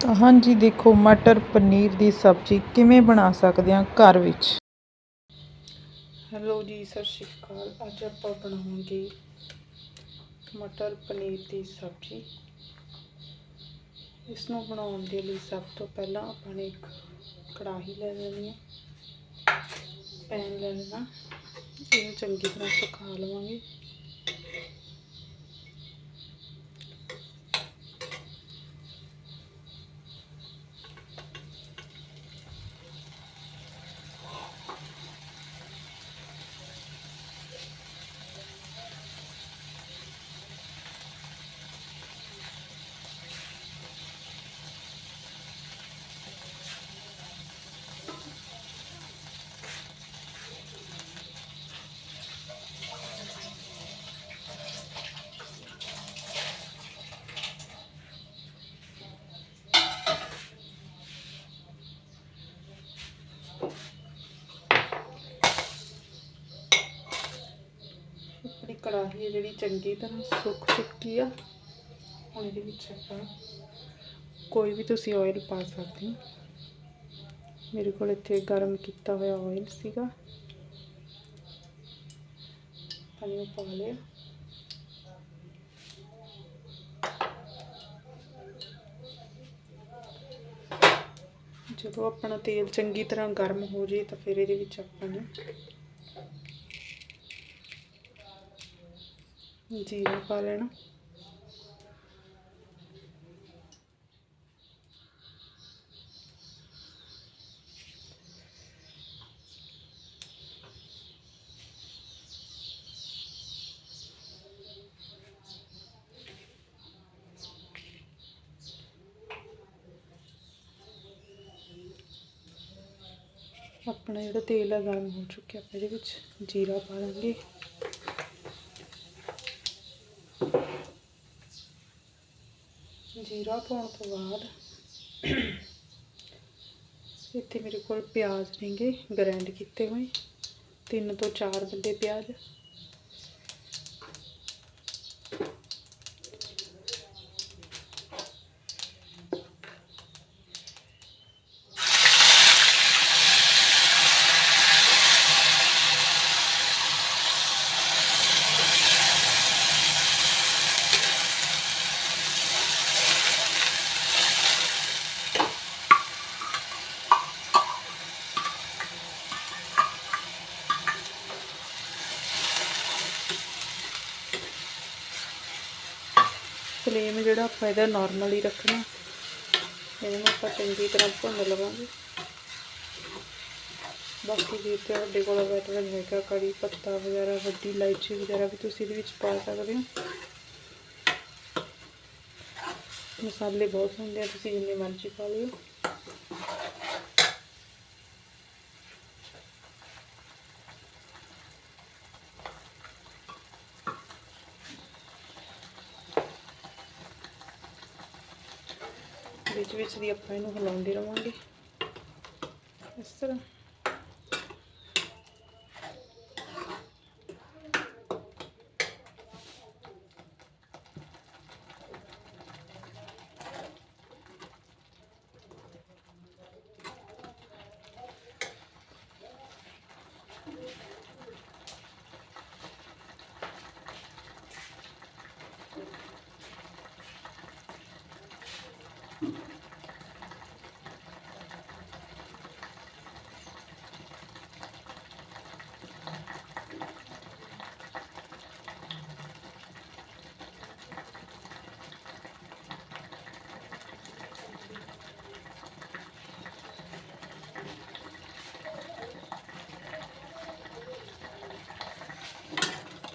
ਹਾਂਜੀ, ਦੇਖੋ, ਮਟਰ ਪਨੀਰ ਦੀ ਸਬਜ਼ੀ ਕਿਵੇਂ ਬਣਾ ਸਕਦੇ ਹਾਂ ਘਰ ਵਿੱਚ? ਹੈਲੋ ਜੀ, ਸਤਿ ਸ਼੍ਰੀ ਅਕਾਲ। ਅੱਜ ਆਪਾਂ ਬਣਾਵਾਂਗੇ ਮਟਰ ਪਨੀਰ ਦੀ ਸਬਜ਼ੀ। ਇਸ ਨੂੰ ਬਣਾਉਣ ਦੇ ਲਈ ਸਭ ਤੋਂ ਪਹਿਲਾਂ ਆਪਾਂ ਨੇ ਇੱਕ ਕੜਾਹੀ ਲੈ ਲੈਣੀ ਹੈ, ਪੈਨ ਲੈ ਲੈਣਾ, ਇਹਨੂੰ ਚੰਗੀ ਤਰ੍ਹਾਂ ਸੁਕਾ ਲਵਾਂਗੇ ਆਪਣੀ ਕੜਾਹੀ ਜਿਹੜੀ ਚੰਗੀ ਤਰ੍ਹਾਂ ਸੁੱਕ ਚੁੱਕੀ ਆ ਹੁਣ ਇਹਦੇ ਵਿੱਚ ਆਪਾਂ ਕੋਈ ਵੀ ਤੁਸੀਂ ਆਇਲ ਪਾ ਸਕਦੇ ਹੋ। ਮੇਰੇ ਕੋਲ ਇੱਥੇ ਗਰਮ ਕੀਤਾ ਹੋਇਆ ਆਇਲ ਸੀਗਾ। ਪਾਣੀ ਪਾ ਲਿਆ। ਜਦੋਂ ਆਪਣਾ ਤੇਲ ਚੰਗੀ ਤਰ੍ਹਾਂ ਗਰਮ ਹੋ ਜੇ ਤਾਂ ਫਿਰ ਇਹਦੇ ਵਿੱਚ ਆਪਾਂ ਨੇ ਜੀਰਾ ਪਾ ਲੈਣਾ। ਆਪਣਾ ਜਿਹੜਾ ਤੇਲ ਹੈ ਗਰਮ ਹੋ ਚੁੱਕਿਆ, ਆਪਾਂ ਇਹਦੇ ਵਿੱਚ ਜੀਰਾ ਪਾ ਲਾਂਗੇ। ਜੀਰਾ ਪਾਉਣ ਤੋਂ ਬਾਅਦ ਇੱਥੇ ਮੇਰੇ ਕੋਲ ਪਿਆਜ਼ ਨੇਗੇ ਗ੍ਰਾਈਂਡ ਕੀਤੇ ਹੋਏ। ਤਿੰਨ ਤੋਂ ਚਾਰ ਵੱਡੇ ਪਿਆਜ਼। ਫਲੇਮ ਜਿਹੜਾ ਆਪਾਂ ਇਹਦਾ ਨਾਰਮਲ ਹੀ ਰੱਖਣਾ, ਇਹਨੂੰ ਆਪਾਂ ਚੰਗੀ ਤਰ੍ਹਾਂ ਭੁੰਨ ਲਵਾਂਗੇ। ਬਾਕੀ ਜੇ ਤੁਹਾਡੇ ਕੋਲ ਅਵੇਲੇਬਲ ਹੈਗਾ, ਕੜੀ ਪੱਤਾ ਵਗੈਰਾ ਵੱਡੀ ਇਲਾਇਚੀ ਵਗੈਰਾ ਵੀ ਤੁਸੀਂ ਇਹਦੇ ਵਿੱਚ ਪਾ ਸਕਦੇ ਹੋ। ਮਸਾਲੇ ਬਹੁਤ ਹੁੰਦੇ ਆ, ਤੁਸੀਂ ਜਿੰਨੇ ਮਰਜ਼ੀ ਪਾ ਲਿਓ। ਵਿੱਚ ਵਿੱਚ ਦੀ ਆਪਾਂ ਇਹਨੂੰ ਹਿਲਾਉਂਦੇ ਰਵਾਂਗੇ। ਇਸ ਤਰ੍ਹਾਂ।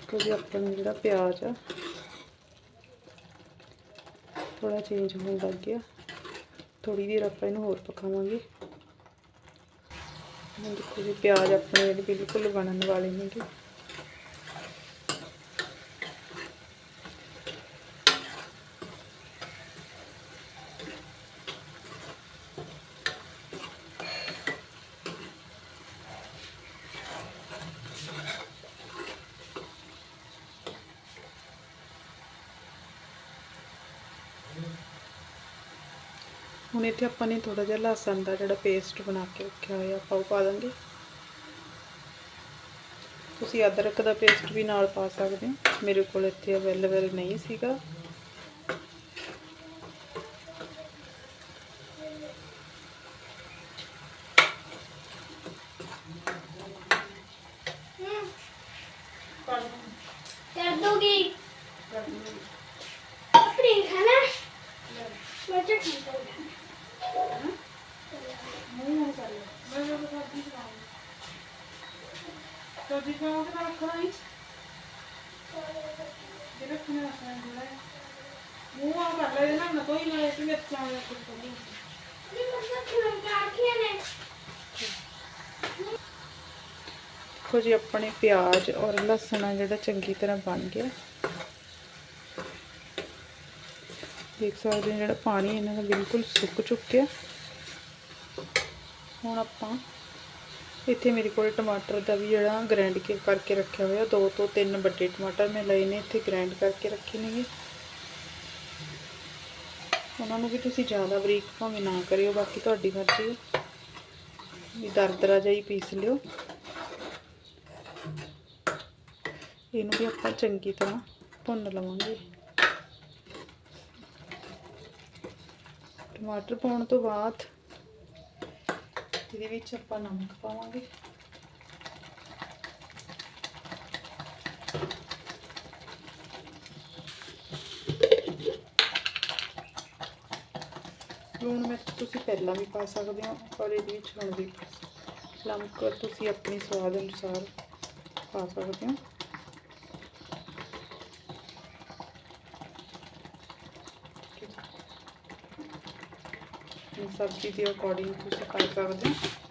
ਕਿਉਂਕਿ ਆਪਾਂ ਨੂੰ ਜਿਹੜਾ ਪਿਆਜ਼ ਆ ਥੋੜਾ ਚੇਂਜ ਹੋਣ ਲੱਗ ਗਿਆ। ਥੋੜੀ ਦੇਰ ਆਪਾਂ ਇਹਨੂੰ ਹੋਰ ਪਕਾਵਾਂਗੇ। ਹੁਣ ਦੇਖੋ ਜੀ, ਪਿਆਜ਼ ਆਪਣੇ ਜਿਹੜੇ ਬਿਲਕੁਲ ਬਣਨ ਵਾਲੇ ਨੇਗੇ। ਹੁਣ ਇੱਥੇ ਆਪਾਂ ਨੇ ਥੋੜਾ ਜਿਹਾ ਲਸਣ ਦਾ ਜਿਹੜਾ ਪੇਸਟ ਬਣਾ ਕੇ ਰੱਖਿਆ ਹੋਇਆ ਆਪਾਂ ਉਹ ਪਾ ਦਾਂਗੇ। ਤੁਸੀਂ ਅਦਰਕ ਦਾ ਪੇਸਟ ਵੀ ਨਾਲ ਪਾ ਸਕਦੇ ਹੋ। ਮੇਰੇ ਕੋਲ ਇੱਥੇ ਅਵੇਲੇਬਲ ਨਹੀਂ ਸੀਗਾ। ਦੇਖੋ ਜੀ, ਆਪਣੇ ਪਿਆਜ਼ ਔਰ ਲਸਣ ਆ ਜਿਹੜਾ ਚੰਗੀ ਤਰ੍ਹਾਂ ਬਣ ਗਿਆ। ਦੇਖ ਸਕਦੇ ਹੋ ਜਿਹੜਾ ਪਾਣੀ ਇਹਨਾਂ ਦਾ ਬਿਲਕੁਲ ਸੁੱਕ ਚੁੱਕਿਆ। ਹੁਣ ਆਪਾਂ ਇੱਥੇ ਮੇਰੇ ਕੋਲ ਟਮਾਟਰ ਦਾ ਵੀ ਜਿਹੜਾ ਗ੍ਰਾਈਂਡ ਕਰਕੇ ਰੱਖਿਆ ਹੋਇਆ, ਦੋ ਤੋਂ ਤਿੰਨ ਵੱਡੇ ਟਮਾਟਰ ਮੈਂ ਲਏ ਨੇ, ਇੱਥੇ ਗ੍ਰੈਂਡ ਕਰਕੇ ਰੱਖੇ ਨੇਗੇ। ਉਹਨਾਂ ਨੂੰ ਵੀ ਤੁਸੀਂ ਜ਼ਿਆਦਾ ਬਰੀਕ ਭਾਵੇਂ ਨਾ ਕਰਿਓ, ਬਾਕੀ ਤੁਹਾਡੀ ਮਰਜ਼ੀ ਹੈ। ਵੀ ਦਰਦਰਾ ਜਿਹਾ ਹੀ ਪੀਸ ਲਿਓ। ਇਹਨੂੰ ਵੀ ਆਪਾਂ ਚੰਗੀ ਤਰ੍ਹਾਂ ਭੁੰਨ ਲਵਾਂਗੇ। ਟਮਾਟਰ ਪਾਉਣ ਤੋਂ ਬਾਅਦ ਇਹਦੇ ਵਿੱਚ ਆਪਾਂ ਨਮਕ ਪਾਵਾਂਗੇ। ਲੂਣ ਮਿਰਚ ਤੁਸੀਂ ਪਹਿਲਾਂ ਵੀ ਪਾ ਸਕਦੇ ਹੋ ਔਰ ਇਹਦੇ ਵਿੱਚ ਹੁਣ ਵੀ ਨਮਕ ਤੁਸੀਂ ਆਪਣੇ ਸਵਾਦ ਅਨੁਸਾਰ ਪਾ ਸਕਦੇ ਹੋ। ਸਬਜ਼ੀ ਦੇ ਅਕੋਰਡਿੰਗ ਤੁਸੀਂ ਪਾ ਸਕਦੇ ਹੋ।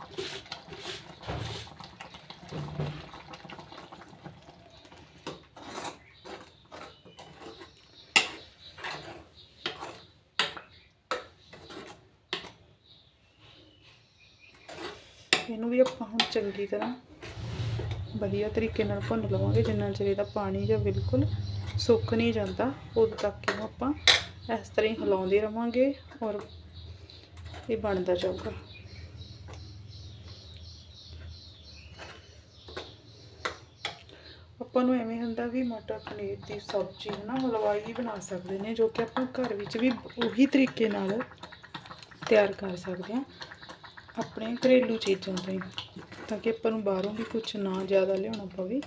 ਇਹਨੂੰ ਵੀ ਆਪਾਂ ਹੁਣ ਚੰਗੀ ਤਰ੍ਹਾਂ ਵਧੀਆ ਤਰੀਕੇ ਨਾਲ ਭੁੰਨ ਲਵਾਂਗੇ। ਜਿੰਨਾ ਚਿਰ ਇਹਦਾ ਪਾਣੀ ਜਾਂ ਬਿਲਕੁਲ ਸੁੱਕ ਨਹੀਂ ਜਾਂਦਾ, ਉਦੋਂ ਤੱਕ ਇਹਨੂੰ ਆਪਾਂ ਇਸ ਤਰ੍ਹਾਂ ਹੀ ਹਿਲਾਉਂਦੇ ਰਵਾਂਗੇ ਔਰ ਇਹ ਬਣਦਾ ਜਾਊਗਾ। ਆਪਾਂ ਨੂੰ ਐਵੇਂ ਹੁੰਦਾ ਵੀ ਮਟਰ ਪਨੀਰ ਦੀ ਸਬਜ਼ੀ ਹੈ ਨਾ ਹਲਵਾਈ ਬਣਾ ਸਕਦੇ ਨੇ, ਜੋ ਕਿ ਆਪਾਂ ਘਰ ਵਿੱਚ ਵੀ ਉਹੀ ਤਰੀਕੇ ਨਾਲ ਤਿਆਰ ਕਰ ਸਕਦੇ ਹਾਂ। ਆਪਣੇ ਘਰੇਲੂ ਚੀਜ਼ਾਂ ਤੋਂ, ਤਾਂ ਕਿ ਆਪਾਂ ਨੂੰ ਬਾਹਰੋਂ ਵੀ ਕੁਝ ਨਾ ਜ਼ਿਆਦਾ ਲਿਆਉਣਾ ਪਵੇ।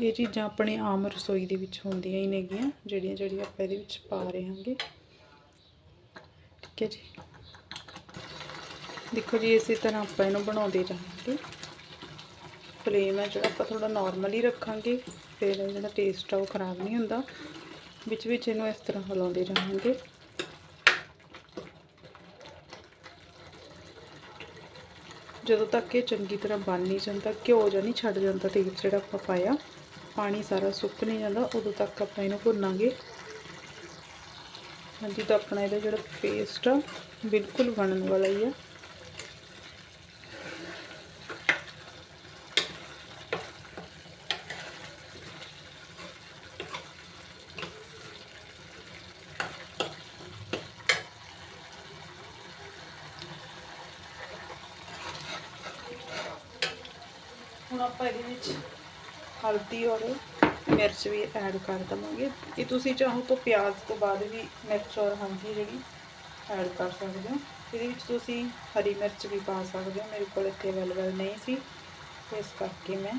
ਇਹ ਚੀਜ਼ਾਂ ਆਪਣੇ ਆਮ ਰਸੋਈ ਦੇ ਵਿੱਚ ਹੁੰਦੀਆਂ ਹੀ ਨੇਗੀਆਂ ਜਿਹੜੀਆਂ ਜਿਹੜੀਆਂ ਆਪਾਂ ਇਹਦੇ ਵਿੱਚ ਪਾ ਰਹੇ ਹਾਂਗੇ। ਠੀਕ ਹੈ ਜੀ। ਦੇਖੋ ਜੀ, ਇਸੇ ਤਰ੍ਹਾਂ ਆਪਾਂ ਇਹਨੂੰ ਬਣਾਉਂਦੇ ਜਾਵਾਂਗੇ ਫਲੇਮ ਹੈ ਜਿਹੜਾ ਆਪਾਂ ਥੋੜਾ ਨਾਰਮਲ ਹੀ ਰੱਖਾਂਗੇ, ਫਿਰ ਜਿਹੜਾ ਟੇਸਟ ਆ ਉਹ ਖਰਾਬ ਨਹੀਂ ਹੁੰਦਾ। ਵਿੱਚ ਵਿੱਚ ਇਹਨੂੰ ਇਸ ਤਰ੍ਹਾਂ ਹਿਲਾਉਂਦੇ ਜਾਵਾਂਗੇ ਜਦੋਂ ਤੱਕ ਇਹ ਚੰਗੀ ਤਰ੍ਹਾਂ ਬਣ ਨਹੀਂ ਜਾਂਦਾ, ਘਿਓ ਜਾਂ ਨਹੀਂ ਛੱਡ ਜਾਂਦਾ ਤੇਲ ਜਿਹੜਾ ਆਪਾਂ ਪਾਇਆ, ਪਾਣੀ ਸਾਰਾ ਸੁੱਕ ਨਹੀਂ ਜਾਂਦਾ, ਉਦੋਂ ਤੱਕ ਆਪਾਂ ਇਹਨੂੰ ਭੁੰਨਾਂਗੇ। ਹਾਂਜੀ, ਤਾਂ ਆਪਣਾ ਇਹਦਾ ਜਿਹੜਾ ਪੇਸਟ ਆ, ਬਿਲਕੁਲ ਬਣਨ ਵਾਲਾ ਹੀ ਆ। ਆਪਾਂ ਇਹਦੇ ਵਿੱਚ ਹਲਦੀ ਔਰ ਮਿਰਚ ਵੀ ਐਡ ਕਰ ਦਵਾਂਗੇ। ਇਹ ਤੁਸੀਂ ਚਾਹੋ ਤਾਂ ਪਿਆਜ਼ ਤੋਂ ਬਾਅਦ ਵੀ ਮਿਰਚ ਔਰ ਹਲਦੀ ਜਿਹੜੀ ਐਡ ਕਰ ਸਕਦੇ ਹੋ। ਇਹਦੇ ਵਿੱਚ ਤੁਸੀਂ ਹਰੀ ਮਿਰਚ ਵੀ ਪਾ ਸਕਦੇ ਹੋ। ਮੇਰੇ ਕੋਲ ਇੱਥੇ ਅਵੇਲੇਬਲ ਨਹੀਂ ਸੀ। ਇਸ ਕਰਕੇ ਮੈਂ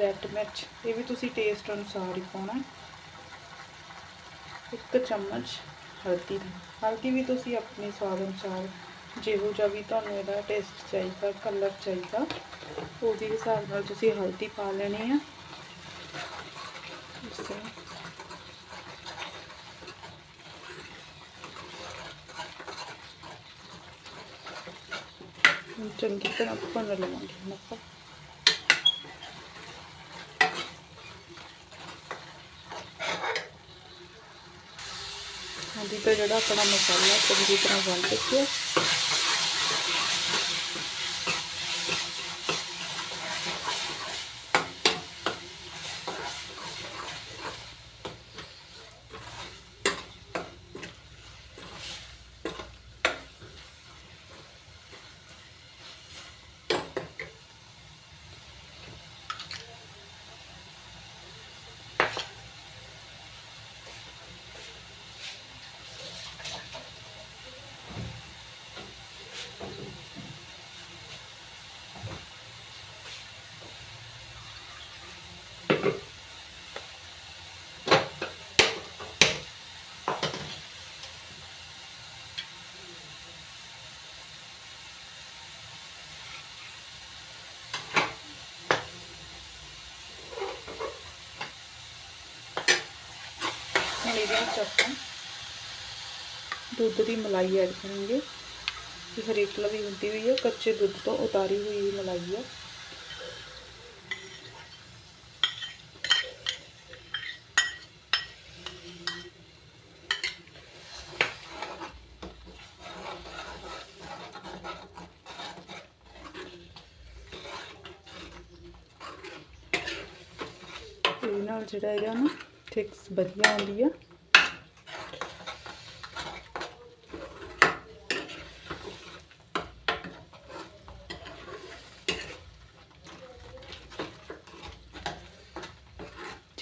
ਰੈੱਡ ਮਿਰਚ, ਇਹ ਵੀ ਤੁਸੀਂ ਟੇਸਟ ਅਨੁਸਾਰ ਹੀ ਪਾਉਣਾ। ਹੈ। ਇੱਕ ਚਮਚ ਹਲਦੀ ਦੀ। ਹਲਦੀ ਵੀ ਤੁਸੀਂ ਆਪਣੇ ਸਵਾਦ ਅਨੁਸਾਰ ਜਿਹੋ ਜਿਹਾ ਵੀ ਤੁਹਾਨੂੰ ਇਹਦਾ ਟੇਸਟ ਚਾਹੀਦਾ ਕਲਰ ਚਾਹੀਦਾ, ਉਹਦੇ ਹਿਸਾਬ ਨਾਲ ਤੁਸੀਂ ਹਲਦੀ ਪਾ ਲੈਣੀ ਆ। ਇਸ ਤਰ੍ਹਾਂ। ਚੰਗੀ ਤਰ੍ਹਾਂ ਭੁੰਨ ਲਵਾਂਗੇ ਹੁਣ ਆਪਾਂ। ਹਾਂਜੀ ਤਾਂ ਜਿਹੜਾ ਆਪਣਾ ਮਸਾਲਾ ਚੰਗੀ ਤਰ੍ਹਾਂ ਬਣ ਚੁੱਕਿਆ। ਇਹਦੇ ਵਿੱਚ ਆਪਾਂ। ਦੁੱਧ ਦੀ ਮਲਾਈ ਐਡ ਕਰਾਂਗੇ। ਕਿ ਹਰੇਕ ਲਵੀ ਹੁੰਦੀ ਹੋਈ ਹੈ ਕੱਚੇ ਦੁੱਧ ਤੋਂ ਉਤਾਰੀ ਹੋਈ ਮਲਾਈ ਹੈ ਨਾਲ ਜਿਹੜਾ ਹੈਗਾ ਨਾ ਥਿਕਸ ਵਧੀਆ ਆਉਂਦੀ ਆ।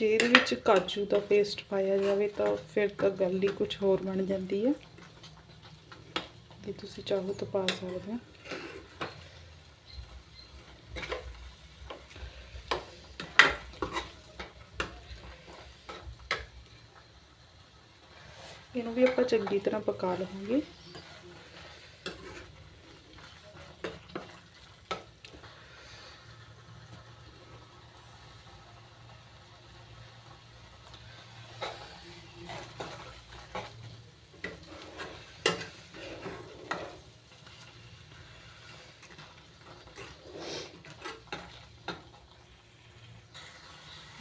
ਜੇ ਇਹਦੇ ਵਿੱਚ ਕਾਜੂ ਦਾ ਪੇਸਟ ਪਾਇਆ ਜਾਵੇ ਤਾਂ ਫਿਰ ਤਾਂ ਗੱਲ ਹੀ ਕੁਝ ਹੋਰ ਬਣ ਜਾਂਦੀ ਹੈ। ਜੇ ਤੁਸੀਂ ਚਾਹੋ ਤਾਂ ਪਾ ਸਕਦੇ ਹੋ। ਇਹਨੂੰ ਵੀ ਆਪਾਂ ਚੰਗੀ ਤਰ੍ਹਾਂ ਪਕਾ ਲਵਾਂਗੇ।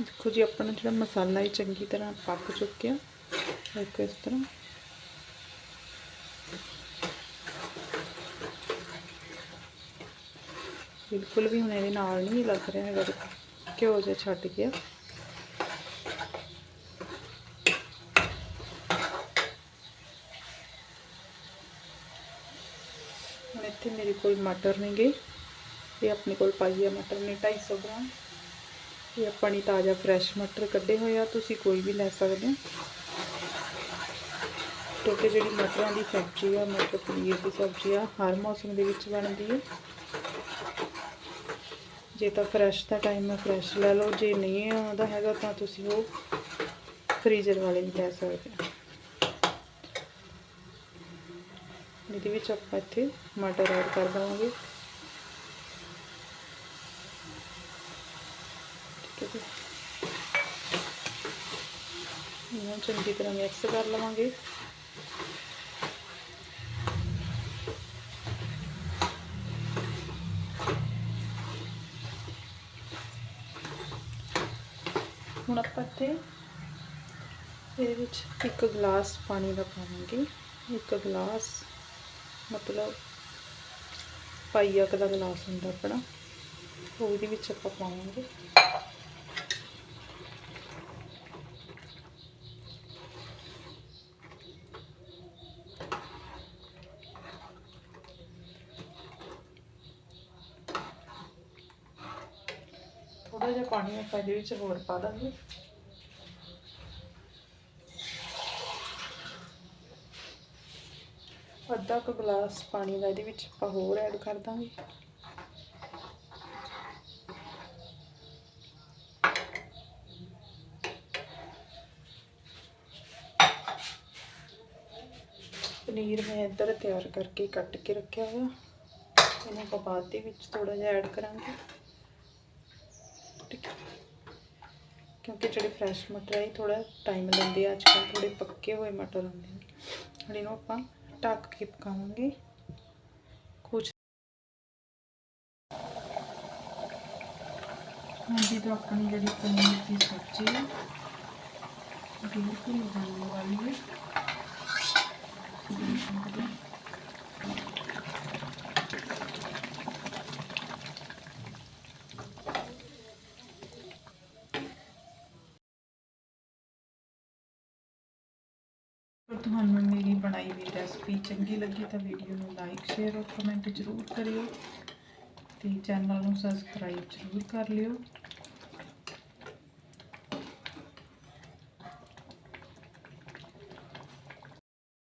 ਦੇਖੋ ਜੀ ਆਪਣਾ ਜਿਹੜਾ ਮਸਾਲਾ ਹੈ ਚੰਗੀ ਤਰ੍ਹਾਂ ਪੱਕ ਚੁੱਕਿਆ ਦੇਖੋ ਇਸ ਤਰ੍ਹਾਂ ਬਿਲਕੁਲ ਵੀ ਹੁਣ ਇਹਦੇ ਨਾਲ ਨਹੀਂ ਲੱਗ ਰਿਹਾ ਹੈਗਾ ਦੇਖੋ, ਘਿਓ ਜਿਹਾ ਛੱਡ ਗਿਆ ਹੁਣ ਇੱਥੇ ਮੇਰੇ ਕੋਲ ਮਟਰ ਨੇਗੇ ਇਹ ਆਪਣੇ ਕੋਲ ਪਾਈਆ ਮਟਰ ਨੇ 250 ਗ੍ਰਾਮ ਇਹ ਆਪਾਂ ਨੇ ਤਾਜ਼ਾ ਫਰੈਸ਼ ਮਟਰ ਕੱਢੇ ਹੋਏ ਆ, ਤੁਸੀਂ ਕੋਈ ਵੀ ਲੈ ਸਕਦੇ ਹੋ। ਕਿਉਂਕਿ ਜਿਹੜੀ ਮਟਰਾਂ ਦੀ ਸਬਜ਼ੀ ਆ, ਮਟਰ ਪਨੀਰ ਦੀ ਸਬਜ਼ੀ ਆ, ਹਰ ਮੌਸਮ ਦੇ ਵਿੱਚ ਬਣਦੀ ਹੈ ਜੇ ਤਾਂ ਫਰੈਸ਼ ਦਾ ਟਾਈਮ ਹੈ ਫਰੈਸ਼ ਲੈ ਲਓ, ਜੇ ਨਹੀਂ ਆਉਂਦਾ ਹੈਗਾ ਤਾਂ ਤੁਸੀਂ ਉਹ ਫ੍ਰੀਜ਼ਰ ਵਾਲੇ ਵੀ ਲੈ ਸਕਦੇ ਹੋ। ਇਹਦੇ ਵਿੱਚ ਆਪਾਂ ਇੱਥੇ ਮਟਰ ਐਡ ਕਰ ਦਵਾਂਗੇ ਠੀਕ ਹੈ ਜੀ ਇਹਨੂੰ ਚੰਗੀ ਤਰ੍ਹਾਂ ਮਿਕਸ ਕਰ ਲਵਾਂਗੇ। ਹੁਣ ਆਪਾਂ ਇੱਥੇ ਇਹਦੇ ਵਿੱਚ ਇੱਕ ਗਲਾਸ ਪਾਣੀ ਦਾ ਪਾਵਾਂਗੇ ਇੱਕ ਗਲਾਸ ਮਤਲਬ ਪਾਈਆ ਕੁ ਦਾ ਗਲਾਸ ਹੁੰਦਾ ਆਪਣਾ ਉਹ ਇਹਦੇ ਵਿੱਚ ਆਪਾਂ ਪਾਵਾਂਗੇ। ਥੋੜਾ ਜਿਹਾ ਪਾਣੀ ਆਪਾਂ ਇਹਦੇ ਵਿੱਚ ਹੋਰ ਪਾ ਦਾਂਗੇ। ਅੱਧਾ ਕੁ ਗਲਾਸ ਪਾਣੀ ਦਾ ਇਹਦੇ ਵਿੱਚ ਆਪਾਂ ਹੋਰ ਐਡ ਕਰ ਦਾਂਗੇ। ਪਨੀਰ ਮੈਂ ਇੱਧਰ ਤਿਆਰ ਕਰਕੇ ਕੱਟ ਕੇ ਰੱਖਿਆ ਹੋਇਆ। ਇਹਨੂੰ ਆਪਾਂ ਬਾਅਦ ਦੇ ਵਿੱਚ ਥੋੜਾ ਜਿਹਾ ਐਡ ਕਰਾਂਗੇ। ਠੀਕ ਹੈ। ਕਿਉਂਕਿ ਜਿਹੜੇ ਫਰੈਸ਼ ਮਟਰ ਹੈ ਥੋੜਾ ਟਾਈਮ ਲੈਂਦੇ ਆ। ਅੱਜ ਕੱਲ੍ਹ ਥੋੜੇ ਪੱਕੇ ਹੋਏ ਮਟਰ ਹੁੰਦੇ ਨੇ ਹੁਣ ਇਹਨੂੰ ਆਪਾਂ ਢੱਕ ਕੇ ਪਕਾਵਾਂਗੇ। ਕੁਝ ਹਾਂਜੀ, ਤਾਂ ਆਪਣੀ ਜਿਹੜੀ ਪਨੀਰ ਦੀ ਸਬਜ਼ੀ ਹੈ ਬਿਲਕੁਲ ਬਣਨ ਵਾਲੀ ਹੈ। ਤੁਹਾਨੂੰ ਮੇਰੀ ਬਣਾਈ ਹੋਈ ਰੈਸਪੀ ਚੰਗੀ ਲੱਗੀ ਤਾਂ ਵੀਡੀਓ ਨੂੰ ਲਾਈਕ ਸ਼ੇਅਰ ਔਰ ਕਮੈਂਟ ਜ਼ਰੂਰ ਕਰਿਓ ਤੇ ਚੈਨਲ ਨੂੰ ਸਬਸਕ੍ਰਾਈਬ ਜ਼ਰੂਰ ਕਰ ਲਿਓ।